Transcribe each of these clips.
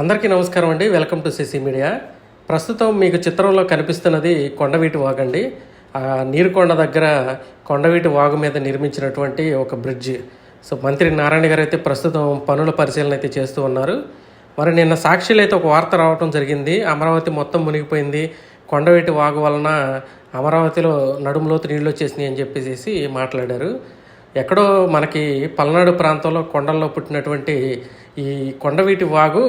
అందరికీ నమస్కారం అండి. Welcome to CC media. ప్రస్తుతం మీకు చిత్రంలో కనిపిస్తున్నది కొండవీటి వాగు అండి. నీరుకొండ దగ్గర కొండవీటి వాగు మీద నిర్మించినటువంటి ఒక బ్రిడ్జ్. సో మంత్రి నారాయణ గారు అయితే ప్రస్తుతం పనుల పరిశీలన అయితే చేస్తూ ఉన్నారు. మరి నిన్న సాక్షిలో అయితే ఒక వార్త రావడం జరిగింది. అమరావతి మొత్తం మునిగిపోయింది. కొండవీటి వాగు వలన అమరావతిలో నడుములోతు నీళ్ళు వచ్చేసినాయి అని చెప్పేసి మాట్లాడారు. ఎక్కడో మనకి పల్నాడు ప్రాంతంలో కొండల్లో పుట్టినటువంటి ఈ కొండవీటి వాగు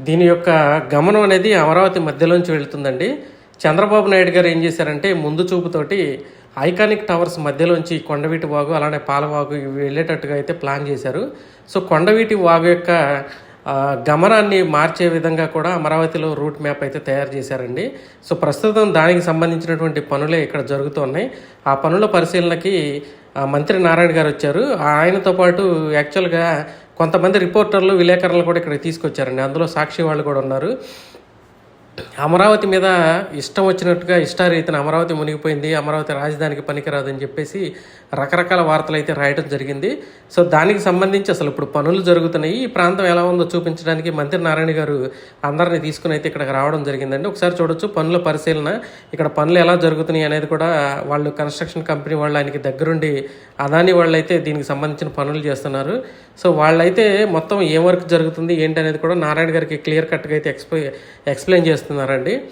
దీని యొక్క గమనం అనేది అమరావతి మధ్యలోంచి వెళుతుందండి. చంద్రబాబు నాయుడు గారు ఏం చేశారంటే ముందు చూపుతోటి ఐకానిక్ టవర్స్ మధ్యలోంచి కొండవీటి వాగు అలానే పాలవాగు వెళ్ళేటట్టుగా అయితే ప్లాన్ చేశారు. సో కొండవీటి వాగు యొక్క గమనాన్ని మార్చే విధంగా కూడా అమరావతిలో రూట్ మ్యాప్ అయితే తయారు చేశారండి. సో ప్రస్తుతం దానికి సంబంధించినటువంటి పనులే ఇక్కడ జరుగుతున్నాయి ఆ పనుల పరిశీలనకి మంత్రి నారాయణ గారు వచ్చారు. ఆయనతో పాటు యాక్చువల్గా కొంతమంది రిపోర్టర్లు విలేకరులు కూడా ఇక్కడ తీసుకొచ్చారండి. అందులో సాక్షి వాళ్ళు కూడా ఉన్నారు. అమరావతి మీద ఇష్టం వచ్చినట్టుగా ఇష్టారీతిన అమరావతి మునిగిపోయింది అమరావతి రాజధానికి పనికిరాదని చెప్పేసి రకరకాల వార్తలు అయితే రాయడం జరిగింది. సో దానికి సంబంధించి అసలు ఇప్పుడు పనులు జరుగుతున్నాయి. ఈ ప్రాంతం ఎలా ఉందో చూపించడానికి మంత్రి నారాయణ గారు అందరిని తీసుకుని అయితే ఇక్కడికి రావడం జరిగిందండి. ఒకసారి చూడొచ్చు పనుల పరిశీలన ఇక్కడ పనులు ఎలా జరుగుతున్నాయి అనేది కూడా వాళ్ళు కన్స్ట్రక్షన్ కంపెనీ వాళ్ళు ఆయనకి దగ్గరుండి అదాని వాళ్ళు అయితే దీనికి సంబంధించిన పనులు చేస్తున్నారు. సో వాళ్ళైతే మొత్తం ఏ వర్క్ జరుగుతుంది ఏంటి అనేది కూడా నారాయణ గారికి క్లియర్ కట్గా అయితే ఎక్స్ప్లెయిన్ ఎక్స్ప్లెయిన్ చేస్తున్నారండి.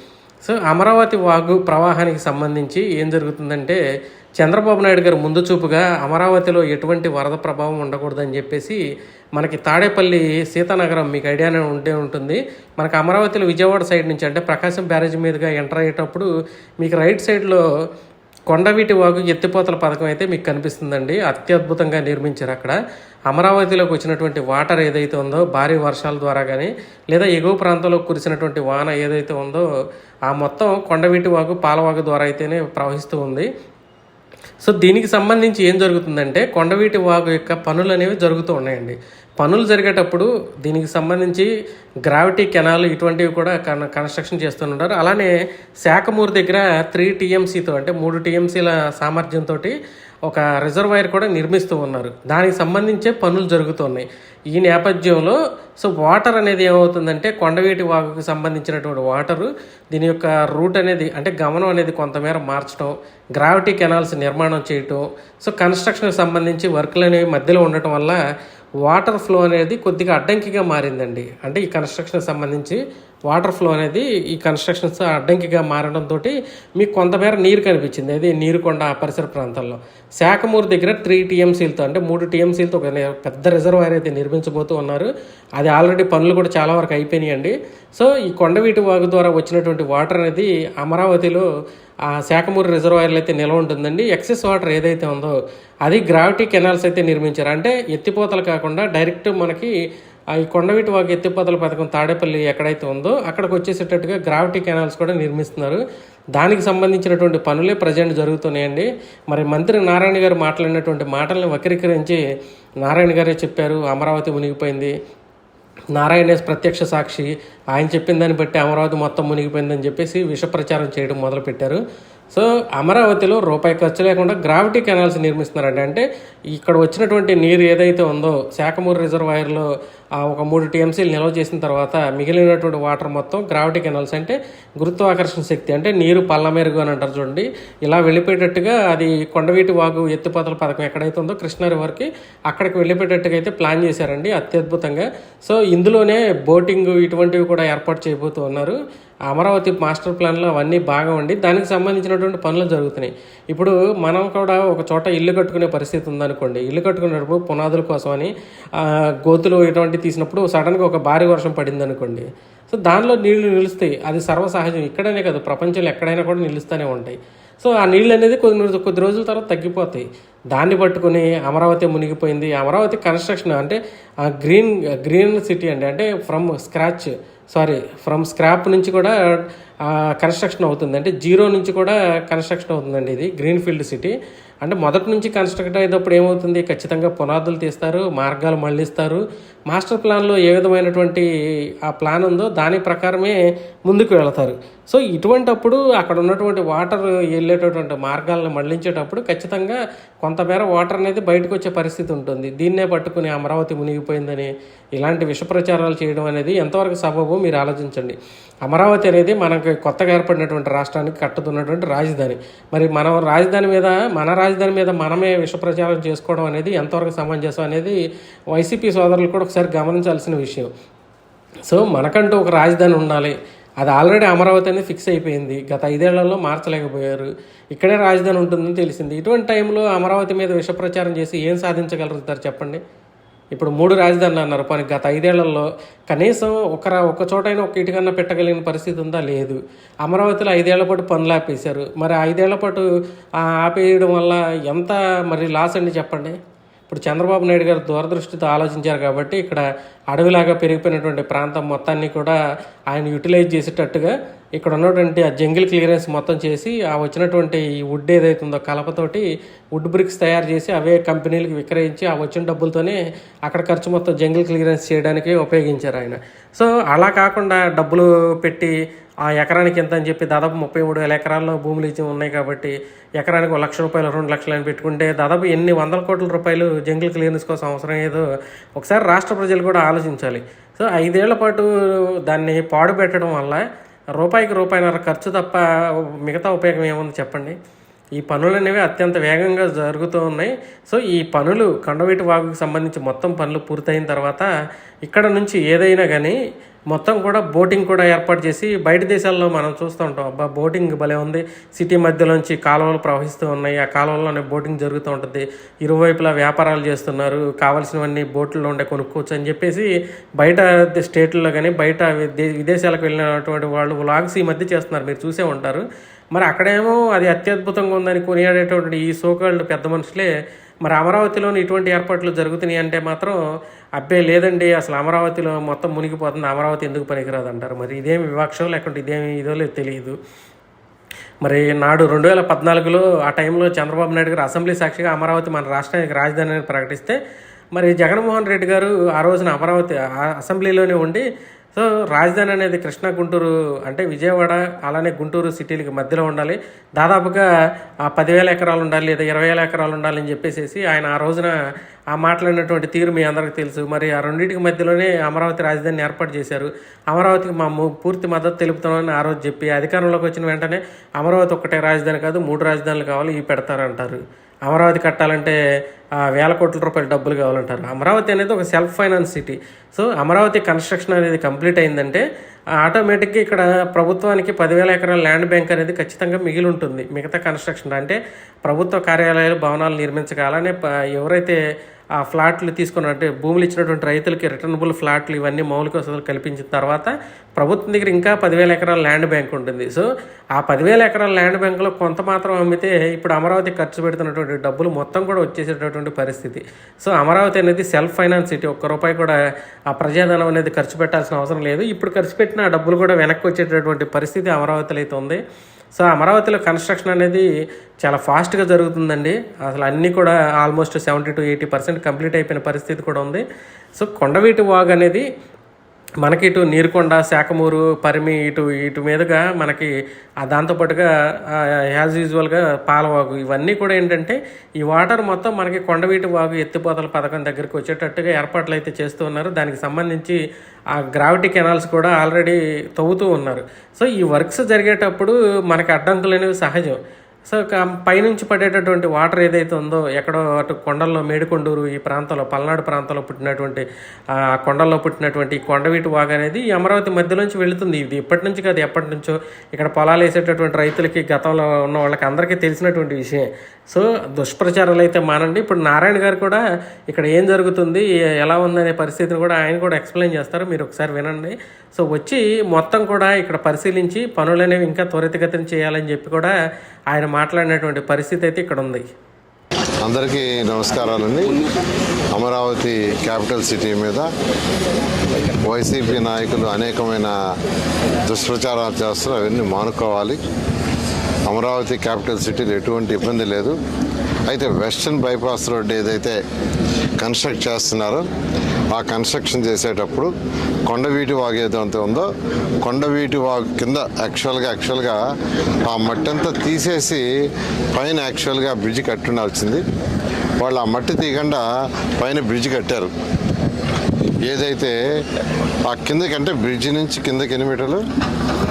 సో అమరావతి వాగు ప్రవాహానికి సంబంధించి ఏం జరుగుతుందంటే చంద్రబాబు నాయుడు గారు ముందు చూపుగా అమరావతిలో ఎటువంటి వరద ప్రభావం ఉండకూడదని చెప్పేసి మనకి తాడేపల్లి సీతానగరం మీకు ఐడియానే ఉంటే ఉంటుంది. మనకు అమరావతిలో విజయవాడ సైడ్ నుంచి అంటే ప్రకాశం బ్యారేజ్ మీదుగా ఎంటర్ అయ్యేటప్పుడు మీకు రైట్ సైడ్లో కొండవీటి వాగు ఎత్తిపోతల పథకం అయితే మీకు కనిపిస్తుందండి. అత్యద్భుతంగా నిర్మించారు అక్కడ. అమరావతిలోకి వచ్చినటువంటి వాటర్ ఏదైతే ఉందో భారీ వర్షాల ద్వారా కానీ లేదా ఎగువ ప్రాంతంలో కురిసినటువంటి వాన ఏదైతే ఉందో ఆ మొత్తం కొండవీటి వాగు పాలవాగు ద్వారా అయితేనే ప్రవహిస్తూ ఉంది. సో దీనికి సంబంధించి ఏం జరుగుతుందంటే కొండవీటి వాగు యొక్క పనులు అనేవి జరుగుతూ ఉన్నాయండి. పనులు జరిగేటప్పుడు దీనికి సంబంధించి గ్రావిటీ కెనాల్ ఇటువంటివి కూడా కన్ కన్స్ట్రక్షన్ చేస్తుంటారు. అలానే శాఖమూరు దగ్గర త్రీ టీఎంసీతో అంటే మూడు టీఎంసీల సామర్థ్యంతో ఒక రిజర్వాయర్ కూడా నిర్మిస్తూ ఉన్నారు. దానికి సంబంధించే పనులు జరుగుతున్నాయి. ఈ నేపథ్యంలో సో వాటర్ అనేది ఏమవుతుందంటే కొండవీటి వాగుకు సంబంధించినటువంటి వాటరు దీని యొక్క రూట్ అనేది అంటే గమనం అనేది కొంతమేర మార్చడం గ్రావిటీ కెనాల్స్ నిర్మాణం చేయటం సో కన్స్ట్రక్షన్కి సంబంధించి వర్క్లు అనేవి మధ్యలో ఉండటం వల్ల వాటర్ ఫ్లో అనేది కొద్దిగా అడ్డంకిగా మారిందండి. అంటే ఈ కన్స్ట్రక్షన్ సంబంధించి వాటర్ ఫ్లో అనేది ఈ కన్స్ట్రక్షన్స్ అడ్డంకిగా మారడంతో మీకు కొంతమేర నీరు కనిపించింది. అది నీరుకొండ పరిసర ప్రాంతాల్లో శాఖమూరు దగ్గర త్రీ టీఎంసీలతో అంటే మూడు టీఎంసీలతో ఒక పెద్ద రిజర్వాయర్ అయితే నిర్మించబోతూ ఉన్నారు. అది ఆల్రెడీ పనులు కూడా చాలా వరకు అయిపోయినాయండి. సో ఈ కొండవీటి వాగు ద్వారా వచ్చినటువంటి వాటర్ అనేది అమరావతిలో ఆ శాఖమూరి రిజర్వాయర్లు అయితే నిల్వ ఉంటుందండి. ఎక్సెస్ వాటర్ ఏదైతే ఉందో అది గ్రావిటీ కెనాల్స్ అయితే నిర్మించారు. అంటే ఎత్తిపోతలు కాకుండా డైరెక్ట్ మనకి ఈ కొండవీటి వాగు ఎత్తిపోతల పథకం తాడేపల్లి ఎక్కడైతే ఉందో అక్కడికి వచ్చేసేటట్టుగా గ్రావిటీ కెనాల్స్ కూడా నిర్మిస్తున్నారు. దానికి సంబంధించినటువంటి పనులే ప్రజెంట్ జరుగుతున్నాయండి. మరి మంత్రి నారాయణ గారు మాట్లాడినటువంటి మాటలను వక్రీకరించి నారాయణ గారే చెప్పారు. అమరావతి మునిగిపోయింది. నారాయణ ప్రత్యక్ష సాక్షి. ఆయన చెప్పిన దాన్ని బట్టి అమరావతి మొత్తం మునిగిపోయిందని చెప్పేసి విష ప్రచారం చేయడం మొదలుపెట్టారు. సో అమరావతిలో రూపాయి ఖర్చు లేకుండా గ్రావిటీ కెనాల్స్ నిర్మిస్తున్నారండి. అంటే ఇక్కడ వచ్చినటువంటి నీరు ఏదైతే ఉందో శాఖమూరు రిజర్వాయర్లో ఒక మూడు టీఎంసీలు నిల్వ చేసిన తర్వాత మిగిలినటువంటి వాటర్ మొత్తం గ్రావిటీ కెనాల్స్ అంటే గురుత్వాకర్షణ శక్తి అంటే నీరు పల్లమెరుగు అని అంటారు చూడండి. ఇలా వెళ్ళిపోయేటట్టుగా అది కొండవీటి వాగు ఎత్తిపోతల పథకం ఎక్కడైతే ఉందో కృష్ణా రివర్కి అక్కడికి వెళ్ళిపోయేటట్టుగా అయితే ప్లాన్ చేశారండి అత్యద్భుతంగా. సో ఇందులోనే బోటింగ్ ఇటువంటివి కూడా ఏర్పాటు చేయబోతూ ఉన్నారు. అమరావతి మాస్టర్ ప్లాన్లో అవన్నీ బాగా ఉండి దానికి సంబంధించినటువంటి పనులు జరుగుతున్నాయి. ఇప్పుడు మనం కూడా ఒక చోట ఇల్లు కట్టుకునే పరిస్థితి ఉందనుకోండి. ఇల్లు కట్టుకునేటప్పుడు పునాదుల కోసమని గోతులు ఇటువంటి తీసినప్పుడు సడన్గా ఒక భారీ వర్షం పడింది అనుకోండి సో దానిలో నీళ్ళు నిలుస్తాయి. అది సర్వసహజం. ఇక్కడనే కాదు ప్రపంచంలో ఎక్కడైనా కూడా నిలుస్తూనే ఉంటాయి. సో ఆ నీళ్ళు అనేది కొన్ని కొద్ది రోజుల తర్వాత తగ్గిపోతాయి. దాన్ని పట్టుకుని అమరావతి మునిగిపోయింది. అమరావతి కన్స్ట్రక్షన్ అంటే ఆ గ్రీన్ గ్రీన్ సిటీ అండి. అంటే from scratch sorry from scrap నుంచి కూడా కన్స్ట్రక్షన్ అవుతుంది. అంటే జీరో నుంచి కూడా కన్స్ట్రక్షన్ అవుతుందండి ఇది గ్రీన్ ఫీల్డ్ సిటీ. అంటే మొదటి నుంచి కన్స్ట్రక్ట్ అయ్యేటప్పుడు ఏమవుతుంది? ఖచ్చితంగా పునాదులు తీస్తారు మార్గాలు మళ్ళిస్తారు. మాస్టర్ ప్లాన్లో ఏ విధమైనటువంటి ఆ ప్లాన్ ఉందో దాని ప్రకారమే ముందుకు వెళతారు. సో ఇటువంటప్పుడు అక్కడ ఉన్నటువంటి వాటర్ వెళ్ళేటటువంటి మార్గాలను మళ్ళించేటప్పుడు ఖచ్చితంగా కొంతమేర వాటర్ అనేది బయటకు వచ్చే పరిస్థితి ఉంటుంది. దీన్నే పట్టుకుని అమరావతి మునిగిపోయిందని ఇలాంటి విష ప్రచారాలు చేయడం అనేది ఎంతవరకు సబబు మీరు ఆలోచించండి. అమరావతి అనేది మనకు కొత్తగా ఏర్పడినటువంటి రాష్ట్రానికి కట్టుతున్నటువంటి రాజధాని. మరి మనం రాజధాని మీద మన రాజధాని మీద మనమే విష ప్రచారం చేసుకోవడం అనేది ఎంతవరకు సమంజసం అనేది వైసీపీ సోదరులు కూడా ఒకసారి గమనించాల్సిన విషయం. సో మనకంటూ ఒక రాజధాని ఉండాలి. అది ఆల్రెడీ అమరావతి అనేది ఫిక్స్ అయిపోయింది. గత ఐదేళ్ళలో మార్చలేకపోయారు. ఇక్కడే రాజధాని ఉంటుందని తెలిసింది. ఇటువంటి టైంలో అమరావతి మీద విష ప్రచారం చేసి ఏం సాధించగలుగుతారు చెప్పండి? ఇప్పుడు మూడు రాజధానులు అన్నారు. పని గత ఐదేళ్ళలో కనీసం ఒక ఒక చోటైనా ఒక ఇటుకన్నా పెట్టగలిగిన పరిస్థితి ఉందా? లేదు. అమరావతిలో ఐదేళ్ళ పాటు పనులు ఆపేశారు. మరి ఐదేళ్ళ పాటు ఆపేయడం వల్ల ఎంత మరి లాస్ అండి చెప్పండి? ఇప్పుడు చంద్రబాబు నాయుడు గారు దూరదృష్టితో ఆలోచించారు కాబట్టి ఇక్కడ అడవిలాగా పెరిగిపోయినటువంటి ప్రాంతం మొత్తాన్ని కూడా ఆయన యూటిలైజ్ చేసేటట్టుగా ఇక్కడ ఉన్నటువంటి ఆ జంగిల్ క్లియరెన్స్ మొత్తం చేసి ఆ వచ్చినటువంటి ఈ వుడ్ ఏదైతే ఉందో కలపతోటి వుడ్ బ్రిక్స్ తయారు చేసి అవే కంపెనీలకు విక్రయించి ఆ వచ్చిన డబ్బులతోనే అక్కడ ఖర్చు మొత్తం జంగిల్ క్లియరెన్స్ చేయడానికి ఉపయోగించారు ఆయన. సో అలా కాకుండా డబ్బులు పెట్టి ఆ ఎకరానికి ఎంత అని చెప్పి దాదాపు ముప్పై మూడు వేల ఎకరాల్లో భూములు ఇచ్చి ఉన్నాయి కాబట్టి ఎకరానికి ఒక లక్ష రూపాయలు రెండు లక్షలు అని పెట్టుకుంటే దాదాపు ఎన్ని వందల కోట్ల రూపాయలు జంగిల్ క్లియరెన్స్ కోసం అవసరం ఏదో ఒకసారి రాష్ట్ర ప్రజలు కూడా ఆలోచించాలి. సో ఐదేళ్ళ పాటు దాన్ని పాడు పెట్టడం వల్ల రూపాయికి రూపాయిన్నర ఖర్చు తప్ప మిగతా ఉపయోగం ఏముంది చెప్పండి? ఈ పనులు అనేవి అత్యంత వేగంగా జరుగుతూ ఉన్నాయి. సో ఈ పనులు కండవీటి వాగుకు సంబంధించి మొత్తం పనులు పూర్తయిన తర్వాత ఇక్కడ నుంచి ఏదైనా కానీ మొత్తం కూడా బోటింగ్ కూడా ఏర్పాటు చేసి బయట దేశాల్లో మనం చూస్తూ ఉంటాం. అబ్బా బోటింగ్ భలే ఉంది. సిటీ మధ్యలోంచి కాలువలు ప్రవహిస్తూ ఉన్నాయి. ఆ కాలువల్లోనే బోటింగ్ జరుగుతూ ఉంటుంది. ఇరువైపులా వ్యాపారాలు చేస్తున్నారు. కావాల్సినవన్నీ బోట్లో ఉండే కొనుక్కోవచ్చు అని చెప్పేసి బయట స్టేట్లో కానీ బయట విదేశాలకు వెళ్ళినటువంటి వాళ్ళు వ్లాగ్స్ ఈ మధ్య చేస్తున్నారు. మీరు చూసే ఉంటారు. మరి అక్కడేమో అది అత్యద్భుతంగా ఉందని కొనియాడేటువంటి ఈ సోకాళ్ళు పెద్ద మనుషులే మరి అమరావతిలోని ఇటువంటి ఏర్పాట్లు జరుగుతున్నాయి అంటే మాత్రం అబ్బే లేదండి అసలు అమరావతిలో మొత్తం మునిగిపోతుంది అమరావతి ఎందుకు పనికిరాదు అంటారు. మరి ఇదేమి వివక్షం లేకుంటే ఇదేమి ఇదో లేదు తెలియదు. మరి నాడు రెండు వేల పద్నాలుగులో ఆ టైంలో చంద్రబాబు నాయుడు గారు అసెంబ్లీ సాక్షిగా అమరావతి మన రాష్ట్రానికి రాజధానిని ప్రకటిస్తే మరి జగన్మోహన్ రెడ్డి గారు ఆ రోజున అమరావతి ఆ అసెంబ్లీలోనే ఉండి సో రాజధాని అనేది కృష్ణా గుంటూరు అంటే విజయవాడ అలానే గుంటూరు సిటీలకి మధ్యలో ఉండాలి. దాదాపుగా ఆ పదివేల ఎకరాలు ఉండాలి లేదా ఇరవై వేల ఎకరాలు ఉండాలి అని చెప్పేసి ఆయన ఆ రోజున ఆ మాట్లాడినటువంటి తీరు మీ అందరికీ తెలుసు. మరి ఆ రెండింటికి మధ్యలోనే అమరావతి రాజధానిని ఏర్పాటు చేశారు. అమరావతికి మా పూర్తి మద్దతు తెలుపుతామని ఆ రోజు చెప్పి అధికారంలోకి వచ్చిన వెంటనే అమరావతి ఒక్కటే రాజధాని కాదు మూడు రాజధానులు కావాలి ఇవి పెడతారంటారు. అమరావతి కట్టాలంటే వేల కోట్ల రూపాయల డబ్బులు కావాలంటారు. అమరావతి అనేది ఒక self finance city so Amaravati construction అనేది కంప్లీట్ అయిందంటే ఆటోమేటిక్గా ఇక్కడ ప్రభుత్వానికి పదివేల ఎకరాల ల్యాండ్ బ్యాంక్ అనేది ఖచ్చితంగా మిగిలి ఉంటుంది మిగతా కన్స్ట్రక్షన్ అంటే ప్రభుత్వ కార్యాలయాలు భవనాలు నిర్మించగా అలానే ప- ఎవరైతే ఆ ఫ్లాట్లు తీసుకున్న అంటే భూములు ఇచ్చినటువంటి రైతులకి రిటర్నబుల్ ఫ్లాట్లు ఇవన్నీ మౌలిక వసతులు కల్పించిన తర్వాత ప్రభుత్వం దగ్గర ఇంకా పదివేల ఎకరాల ల్యాండ్ బ్యాంక్ ఉంటుంది. సో ఆ పదివేల ఎకరాల ల్యాండ్ బ్యాంకులో కొంత మాత్రం అమ్మితే ఇప్పుడు అమరావతి ఖర్చు పెడుతున్నటువంటి డబ్బులు మొత్తం కూడా వచ్చేసేటటువంటి పరిస్థితి. సో అమరావతి అనేది సెల్ఫ్ ఫైనాన్స్ సిటీ. ఒక్క రూపాయి కూడా ఆ ప్రజాధనం అనేది ఖర్చు పెట్టాల్సిన అవసరం లేదు. ఇప్పుడు ఖర్చు పెట్టిన ఆ డబ్బులు కూడా వెనక్కి వచ్చేటటువంటి పరిస్థితి అమరావతిలో అయితే ఉంది. సో అమరావతిలో కన్స్ట్రక్షన్ అనేది చాలా ఫాస్ట్గా జరుగుతుందండి. అసలు అన్నీ కూడా almost seventy to eighty percent complete అయిపోయిన పరిస్థితి కూడా ఉంది. సో కొండవీటి వాగ్ అనేది మనకి ఇటు నీరుకొండ శాఖమూరు పరిమి ఇటు ఇటు మీదుగా మనకి దాంతోపాటుగా యాజ్ యూజువల్గా పాలవాగు. ఇవన్నీ కూడా ఏంటంటే ఈ వాటర్ మొత్తం మనకి కొండవీటి వాగు ఎత్తిపోతల పథకం దగ్గరికి వచ్చేటట్టుగా ఏర్పాట్లు అయితే చేస్తూ ఉన్నారు. దానికి సంబంధించి ఆ గ్రావిటీ కెనాల్స్ కూడా ఆల్రెడీ తవ్వుతూ ఉన్నారు. సో ఈ వర్క్స్ జరిగేటప్పుడు మనకి అడ్డంకులు అనేవి సహజం. సో పైనుంచి పడేటటువంటి వాటర్ ఏదైతే ఉందో ఎక్కడో అటు కొండల్లో మేడికొండూరు ఈ ప్రాంతంలో పల్నాడు ప్రాంతంలో పుట్టినటువంటి ఆ కొండల్లో పుట్టినటువంటి కొండవీటి వాగు అనేది ఈ అమరావతి మధ్యలోంచి వెళుతుంది. ఇది ఇప్పటి నుంచి కాదు ఎప్పటి నుంచో ఇక్కడ పొలాలు వేసేటటువంటి రైతులకి గతంలో ఉన్న వాళ్ళకి అందరికీ తెలిసినటువంటి విషయం సో దుష్ప్రచారాలు అయితే మానండి. ఇప్పుడు నారాయణ గారు కూడా ఇక్కడ ఏం జరుగుతుంది ఎలా ఉందనే పరిస్థితిని కూడా ఆయన కూడా ఎక్స్ప్లెయిన్ చేస్తారు. మీరు ఒకసారి వినండి. సో వచ్చి మొత్తం కూడా ఇక్కడ పరిశీలించి పనులు అనేవి ఇంకా త్వరితగతిని చేయాలని చెప్పి కూడా ఆయన మాట్లాడినటువంటి పరిస్థితి అయితే ఇక్కడ ఉంది. అందరికీ నమస్కారాలండి. అమరావతి క్యాపిటల్ సిటీ మీద వైసీపీ నాయకులు అనేకమైన దుష్ప్రచారాలు చేస్తారు అవన్నీ మానుకోవాలి. అమరావతి క్యాపిటల్ సిటీలో ఎటువంటి ఇబ్బంది లేదు. అయితే వెస్టర్న్ బైపాస్ రోడ్ ఏదైతే కన్స్ట్రక్ట్ చేస్తున్నారో ఆ కన్స్ట్రక్షన్ చేసేటప్పుడు కొండవీటి వాగు ఏదైతే ఉందో కొండవీటి వాగు కింద యాక్చువల్గా యాక్చువల్గా ఆ మట్టి అంతా తీసేసి పైన యాక్చువల్గా బ్రిడ్జ్ కట్టుండాల్సింది. వాళ్ళు ఆ మట్టి తీయకుండా పైన బ్రిడ్జ్ కట్టారు. ఏదైతే ఆ కిందకంటే బ్రిడ్జ్ నుంచి కిందకి ఎన్ని మీటర్లు?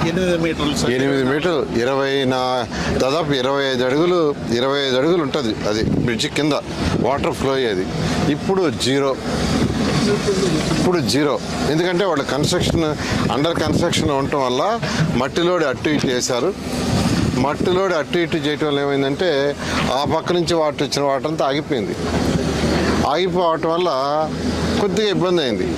ఎనిమిది మీటర్లు ఎనిమిది మీటర్లు. ఇరవై నా దాదాపు ఇరవై ఐదు అడుగులు ఇరవై ఐదు అడుగులు ఉంటుంది అది బ్రిడ్జ్ కింద. వాటర్ ఫ్లో అయ్యేది. ఇప్పుడు జీరో. ఇప్పుడు జీరో. ఎందుకంటే వాళ్ళు కన్స్ట్రక్షన్ అండర్ కన్స్ట్రక్షన్ ఉండటం వల్ల మట్టిలోడి అట్టు ఇటు చేశారు. మట్టిలోడి అట్టు ఇటు చేయటం వల్ల ఏమైందంటే ఆ పక్క నుంచి వాటర్ వచ్చిన వాటర్ అంతా ఆగిపోయింది. ఆగిపోవటం వల్ల కొద్దిగా ఇబ్బంది అయింది.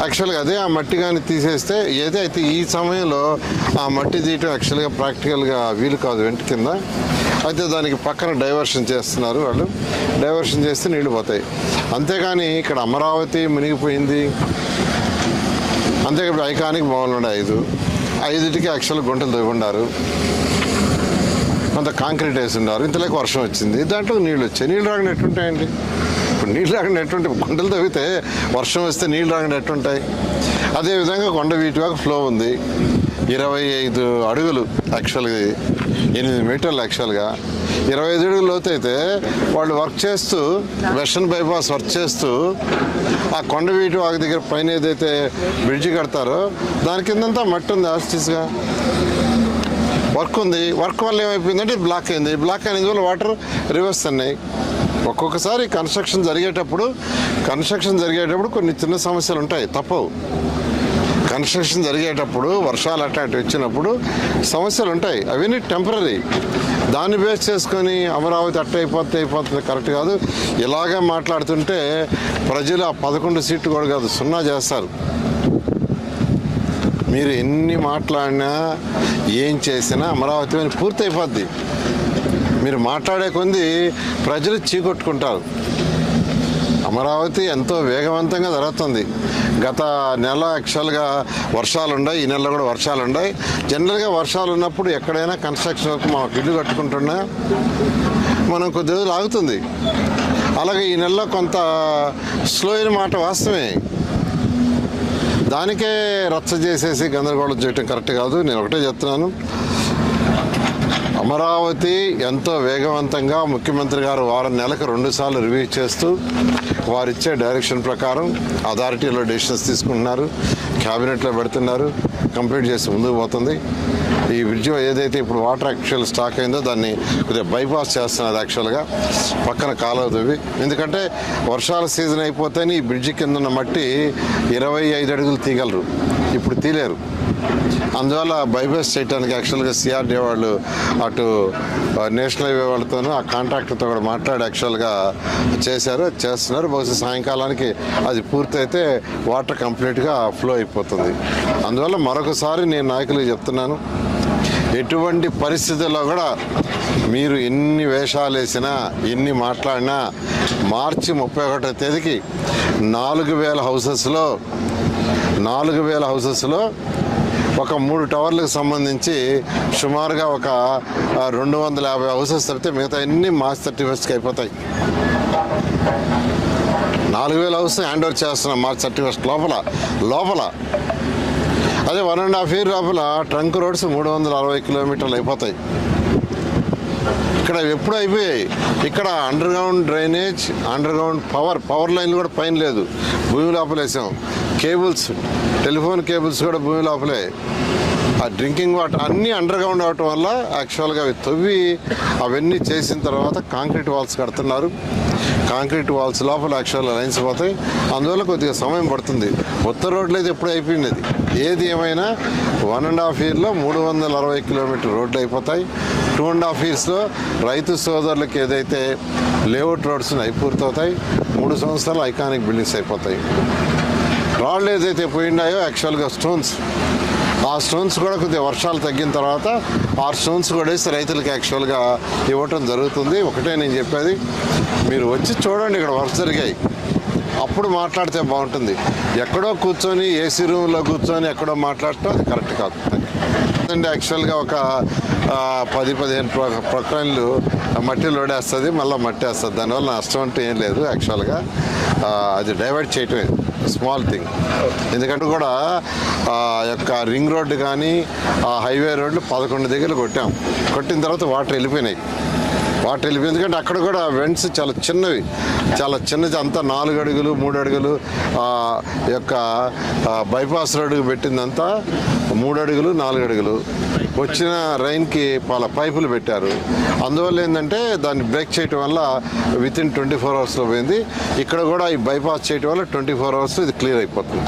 యాక్చువల్గా అదే ఆ మట్టి కానీ తీసేస్తే ఏదైతే ఈ సమయంలో ఆ మట్టి తీయటం యాక్చువల్గా ప్రాక్టికల్గా వీలు కాదు వెంట కింద. అయితే దానికి పక్కన డైవర్షన్ చేస్తున్నారు వాళ్ళు. డైవర్షన్ చేస్తే నీళ్ళు పోతాయి. అంతేగాని ఇక్కడ అమరావతి మునిగిపోయింది. అంతే ఇప్పుడు ఐకానిక్ భవన్లు ఉన్నాయి ఐదు. ఐదుటికి యాక్చువల్ గుంటలు తవ్వుండారు కొంత కాంక్రీట్ వేసి ఉన్నారు. ఇంతలోకి వర్షం వచ్చింది. దాంట్లో నీళ్ళు వచ్చాయి. నీళ్ళు రాకుండా ఎట్టుంటాయండి ఇప్పుడు నీళ్ళు రాకుండా కొండలు తవ్వితే వర్షం వస్తే నీళ్ళు రాకుండా ఎట్టుంటాయి? అదేవిధంగా కొండ వీటివాకు ఫ్లో ఉంది. ఇరవై ఐదు అడుగులు యాక్చువల్గా ఎనిమిది మీటర్లు యాక్చువల్గా ఇరవై ఐదు అడుగులు లోతైతే అయితే వాళ్ళు వర్క్ చేస్తూ వెస్టర్న్ బైపాస్ వర్క్ చేస్తూ ఆ కొండ వీటి వాకి దగ్గర పైన ఏదైతే బ్రిడ్జి కడతారో దాని కిందంతా మట్టి ఉంది ఆస్టిస్గా వర్క్ ఉంది. వర్క్ వల్ల ఏమైపోయిందంటే బ్లాక్ అయింది. బ్లాక్ అయిన వల్ల వాటర్ రివర్స్ అన్నాయి. ఒక్కొక్కసారి కన్స్ట్రక్షన్ జరిగేటప్పుడు కన్స్ట్రక్షన్ జరిగేటప్పుడు కొన్ని చిన్న సమస్యలు ఉంటాయి తప్పవు. కన్స్ట్రక్షన్ జరిగేటప్పుడు వర్షాలు అట్లాంటి వచ్చినప్పుడు సమస్యలు ఉంటాయి అవన్నీ టెంపరీ దాన్ని బేస్ చేసుకొని అమరావతి అట్ట అయిపోతే అయిపోతుంది కరెక్ట్ కాదు. ఇలాగే మాట్లాడుతుంటే ప్రజలు ఆ పదకొండు సీట్లు కూడా కాదు సున్నా చేస్తారు. మీరు ఎన్ని మాట్లాడినా ఏం చేసినా అమరావతి అని పూర్తి అయిపోద్ది మీరు మాట్లాడే కొంది ప్రజలు చీకొట్టుకుంటారు. అమరావతి ఎంతో వేగవంతంగా జరుగుతుంది. గత నెల యాక్చువల్గా వర్షాలు ఉన్నాయి ఈ నెలలో కూడా వర్షాలు ఉన్నాయి జనరల్గా వర్షాలు ఉన్నప్పుడు ఎక్కడైనా కన్స్ట్రక్షన్ వర్క్ మనం ఇల్లు కట్టుకుంటున్నా మనం కొద్ది రోజులు ఆగుతుంది. అలాగే ఈ నెలలో కొంత స్లో అయిన మాట వాస్తవమే. దానికే రచ్చ చేసేసి గందరగోళం చేయటం కరెక్ట్ కాదు. నేను ఒకటే చెప్తున్నాను. అమరావతి ఎంతో వేగవంతంగా ముఖ్యమంత్రి గారు వారం నెలకు రెండుసార్లు రివ్యూ చేస్తూ వారిచ్చే డైరెక్షన్ ప్రకారం అథారిటీలో డెసిషన్స్ తీసుకుంటున్నారు క్యాబినెట్లో పెడుతున్నారు కంప్లీట్ చేసి ముందుకు పోతుంది. ఈ బ్రిడ్జ్ ఏదైతే ఇప్పుడు వాటర్ యాక్చువల్ స్టాక్ అయిందో దాన్ని కొద్దిగా బైపాస్ చేస్తున్నారు యాక్చువల్గా పక్కన కాలువ తవ్వి ఎందుకంటే వర్షాల సీజన్ అయిపోతేనే ఈ బ్రిడ్జ్ కింద ఉన్న మట్టి ఇరవై ఐదు అడుగులు తీయగలరు. ఇప్పుడు తీలేరు అందువల్ల బైపాస్ చేయడానికి యాక్చువల్గా సిఆర్డీ వాళ్ళు అటు నేషనల్ హైవే వాళ్ళతోనూ ఆ కాంట్రాక్టర్తో కూడా మాట్లాడి యాక్చువల్గా చేశారు చేస్తున్నారు. బహుశా సాయంకాలానికి అది పూర్తయితే వాటర్ కంప్లీట్గా ఫ్లో అయిపోతుంది. అందువల్ల మరొకసారి నేను నాయకులకు చెప్తున్నాను ఎటువంటి పరిస్థితుల్లో కూడా మీరు ఎన్ని వేషాలు వేసినా ఎన్ని మాట్లాడినా మార్చి ముప్పై ఒకటో తేదీకి నాలుగు వేల హౌసెస్లో నాలుగు వేల హౌసెస్లో ఒక మూడు టవర్లకు సంబంధించి సుమారుగా ఒక రెండు వందల యాభై హౌసెస్ తప్పితే మిగతా అన్ని మార్చ్ థర్టీ ఫస్ట్కి అయిపోతాయి. నాలుగు వేల హౌస్ హ్యాండ్ ఓవర్ చేస్తున్నాం మార్చ్ థర్టీ ఫస్ట్ లోపల లోపల. అదే వన్ అండ్ హాఫ్ ఇయర్ లోపల ట్రంక్ రోడ్స్ మూడు వందల అరవై కిలోమీటర్లు అయిపోతాయి. ఇక్కడ ఎప్పుడు అయిపోయాయి. ఇక్కడ underground drainage underground power power లైన్లు కూడా పైన లేదు. భూమి లోపలేసాం కేబుల్స్ టెలిఫోన్ కేబుల్స్ కూడా భూమి లోపలే ఆ డ్రింకింగ్ వాటర్ అన్నీ అండర్ గ్రౌండ్ అవటం వల్ల యాక్చువల్గా అవి తవ్వి అవన్నీ చేసిన తర్వాత కాంక్రీట్ వాల్స్ కడుతున్నారు. కాంక్రీట్ వాల్స్ లోపల యాక్చువల్గా లైన్స్ పోతాయి. అందువల్ల కొద్దిగా సమయం పడుతుంది. ఉత్తర రోడ్లు అయితే ఎప్పుడు అయిపోయింది ఏది ఏమైనా వన్ అండ్ హాఫ్ ఇయర్లో మూడు వందల అరవై కిలోమీటర్ రోడ్లు అయిపోతాయి. టూ అండ్ హాఫ్ ఇయర్స్లో రైతు సోదరులకు ఏదైతే లేఅవుట్ రోడ్స్ అవి పూర్తవుతాయి. మూడు సంవత్సరాలు ఐకానిక్ బిల్డింగ్స్ అయిపోతాయి. రాళ్ళు ఏదైతే పోయిండాయో యాక్చువల్గా స్టోన్స్ ఆ స్టోన్స్ కూడా కొద్దిగా వర్షాలు తగ్గిన తర్వాత ఆ స్టోన్స్ కూడా వేసి రైతులకు యాక్చువల్గా ఇవ్వటం జరుగుతుంది. ఒకటే నేను చెప్పేది. మీరు వచ్చి చూడండి ఇక్కడ వర్క్ జరిగాయి. అప్పుడు మాట్లాడితే బాగుంటుంది. ఎక్కడో కూర్చొని ఏసీ రూమ్లో కూర్చొని ఎక్కడో మాట్లాడటం అది కరెక్ట్ కాదు. అండి యాక్చువల్గా ఒక పది పదిహేను ప్రొ- ప్రొక్లైన్లు మట్టి లోడేస్తుంది మళ్ళీ మట్టి వేస్తుంది. దానివల్ల నష్టం అంటే ఏం లేదు యాక్చువల్గా. అది డైవర్ట్ చేయటమే స్మాల్ థింగ్. ఎందుకంటే కూడా ఆ యొక్క రింగ్ రోడ్డు కానీ ఆ హైవే రోడ్లు పదకొండు దగ్గర కొట్టాం. కొట్టిన తర్వాత వాటర్ వెళ్ళిపోయినాయి. వాటి వెళ్ళిపోయింది ఎందుకంటే అక్కడ కూడా వెంట్స్ చాలా చిన్నవి. చాలా చిన్నది. అంతా నాలుగు అడుగులు మూడు అడుగులు యొక్క బైపాస్ రోడ్డు పెట్టిందంతా మూడు అడుగులు నాలుగు అడుగులు. వచ్చిన రైన్కి వాళ్ళ పైపులు పెట్టారు. అందువల్ల ఏంటంటే దాన్ని బ్రేక్ చేయటం వల్ల విత్ ఇన్ ట్వంటీ ఫోర్ అవర్స్లో పోయింది. ఇక్కడ కూడా ఈ బైపాస్ చేయటం వల్ల ట్వంటీ ఫోర్ అవర్స్ ఇది క్లియర్ అయిపోతుంది.